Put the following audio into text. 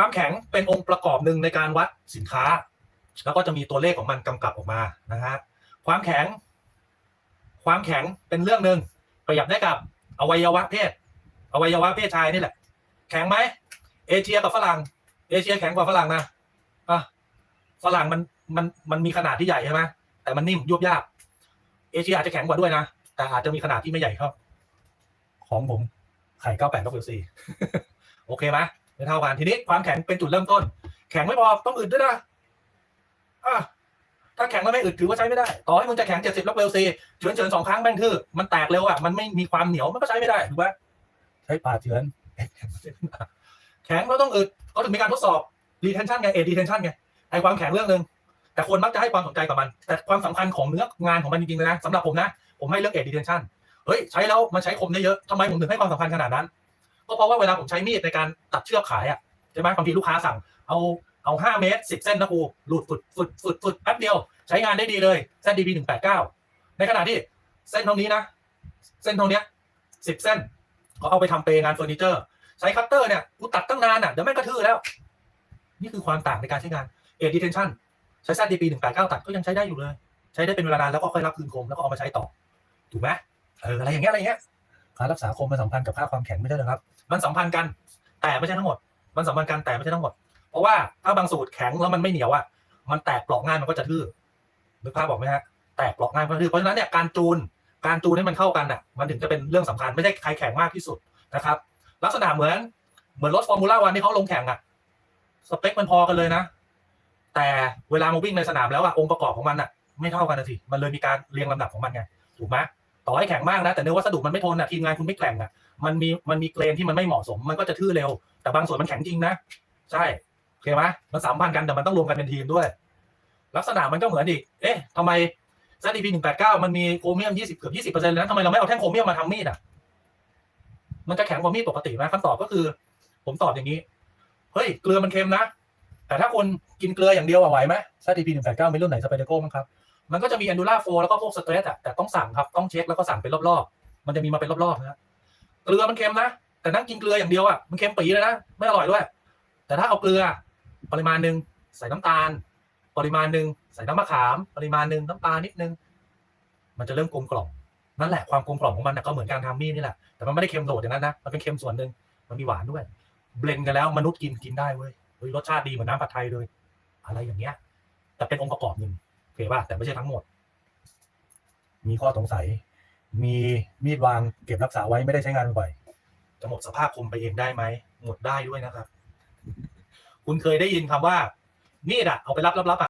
ความแข็งเป็นองค์ประกอบหนึ่งในการวัดสินค้า แล้วก็จะมีตัวเลขของมันกำกับออกมานะฮะความแข็ง ความแข็งเป็นเรื่องหนึ่งประหยัดได้กับอวัยวะเพศ อวัยวะเพศชายนี่แหละ แข็งไหมเอเชียกับฝรั่ง เอเชียแข็งกว่าฝรั่งนะอะฝรั่งมันมันมันมีขนาดที่ใหญ่ใช่ไหมแต่มันนิ่มยุบยากเอเชียอาจจะแข็งกว่าด้วยนะแต่อาจจะมีขนาดที่ไม่ใหญ่เท่าของผมไข่เก้าแปดต้องเป็นสี่โอเคไหม ไม่เท่ากันทีนี้ความแข็งเป็นจุดเริ่มต้น แข็งไม่พอต้องอึดด้วยนะอะถ้าแข็งแล้วไม่อึดถือว่าใช้ไม่ได้ ต่อให้มึงจะแข็งเจ็ดสิบแล้วเวลซีเฉือนเฉือนสองครั้งแม่งทื่อมันแตกเร็วอะมันไม่มีความเหนียวมันก็ใช้ไม่ได้ถูกไหมใช้ป่าเฉือน แข็งแล้วต้องอึดเขาถึงมีการทดสอบ retention ไง a retention ไงไอความแข็งเรื่องหนึ่งแต่คนมักจะให้ความสนใจกับมัน แต่ความสำคัญของเนื้องานของมันจริงๆเลยนะสำหรับผมนะ ผมให้เรื่อง a retention เฮ้ยใช้แล้วมันใช้คมได้เยอะทำไมผมถึงให้ความสำคัญขนาดนั้น ก็เพราะว่าเวลาผมใช้มีดในการตัดเชือกขายอะใช่ไหมบางทีลูกค้าสั่ง เอาเอาห้าเมตรสิบเส้นนะครูหลุดฝุดฝุดฝุดฝุดแป๊บเดียวใช้งานได้ดีเลยเส้น DB หนึ่งแปดเก้าในขณะที่เส้นเท่านี้นะ เส้นเท่าเนี้สิบเส้นเขาเอาไปทำเปงานเฟอร์นิเจอร์ใช้คัตเตอร์เนี่ยกูตัดตั้งนานอะเดี๋ยวแม่งกระทือแล้ว นี่คือความต่างในการใช้งานเอ d ดิเทนชั่นใช้ ZDP หนึ่งแปดเก้าตัดก็ยังใช้ได้อยู่เลย ใช้ได้เป็นเวลานานแล้วก็ค่อยรับคืนคมแล้วก็เอามาใช้ต่อถูกไหมเอออะไรอย่างเงี้ยอะไรอย่างเงี้ย ค่ารักษาคมมันสัมพันธ์กับค่าความแข็งไม่ใช่หรอครับ มันสัมพันธ์กันแต่ไม่ใช่ทั้งหมด มันสัมพันธ์กันแต่ไม่ใช่ทั้งหมด เพราะว่าถ้าบางสูตรแข็งแล้วมันไม่เหนียวอะมันแตกปลอกง่ายมันก็จะทื่อนึกภาพบอกไหมฮะแตกปลอกง่ายมันก็ทื่อเพราะฉะนั้นเนี่ยการจูนการจูนให้มันเข้ากันอะ มันถึงจะเป็นเรื่องสำคัญไม่ใช่ใครแข็งมากที่สุดนะครับ ลักษณะเหมือนเหมือนรถฟอร์มูล่าวันที่เขาลงแข่งอะสเปคมันพอกันเลยนะ แต่เวลามาวิ่งในสนามแล้วอะองค์ประกอบของมันอะไม่เท่ากันนะสิมันเลยมีการเรียงลำดับของมันไงถูกไหม ต่อให้แข็งมากนะ แต่เนื้อวัสดุมันไม่ทนอะทีมงานคุณไม่แข็งอะมันมีมันมีเกรนที่มันไม่เหมาะสม มันก็จะทื่อเร็ว แต่บางส่วนมันแข็งจริงนะ ใช่โอเคไหมมันสามพันธ์กันแต่มันต้องรวมกันเป็นทีมด้วย ลักษณะมันก็เหมือนอีก เอ๊ะทำไม ZDP หนึ่งแปดเก้ามันมีโครเมียมยี่สิบเกือบยี่สิบเปอร์เซ็นต์เลยนะทำไมเราไม่เอาแท่งโครเมียมมาทำมีดอะ มันจะแข็งกว่ามีดปกติไหมคำตอบก็คือ ผมตอบอย่างนี้ เฮ้ย เกลือมันเค็มนะ แต่ถ้าคนกินเกลืออย่างเดียวอะไหวไหม ZDP หนึ่งแปดเก้ามีรุ่นไหนสเปเดโก้มั้งครับ มันก็จะมี Annular Flow แล้วก็พวกสเตรสอะแต่ต้องสั่งครับต้องเช็คแล้วก็สั่งเป็นรอบๆ มันจะมีมาเป็นรอบๆนะเกลือมันเค็มนะแต่นั่งกินเกลืออย่างเดียวอะมันเค็มปีเลยนะไม่อร่อยด้วย แต่ถ้าเอาเกลือปริมาณหนึ่งใส่น้ำตาล ปริมาณหนึ่งใส่น้ำมะขาม ปริมาณหนึ่งน้ำตาลนิดนึงมันจะเริ่มกลมกล่อมนั่นแหละความกลมกล่อมของมันนะก็เหมือนการทำมีดนี่แหละแต่มันไม่ได้เค็มโดดอย่างนั้นนะมันเป็นเค็มส่วนหนึ่งมันมีหวานด้วย เบลนกันแล้วมนุษย์กินกินได้เว้ยรสชาติดีเหมือนน้ำผัดไทยเลย อะไรอย่างเงี้ย แต่เป็นองค์ประกอบหนึ่ง เคป่ะแต่ไม่ใช่ทั้งหมด มีข้อสงสัย มีมีดวางเก็บรักษาไว้ไม่ได้ใช้งานบ่อยจะหมดสภาพคมไปเองได้ไหมหมดได้ด้วยนะครับ คุณเคยได้ยินคำว่ามีดอะเอาไปรับรับรับอะ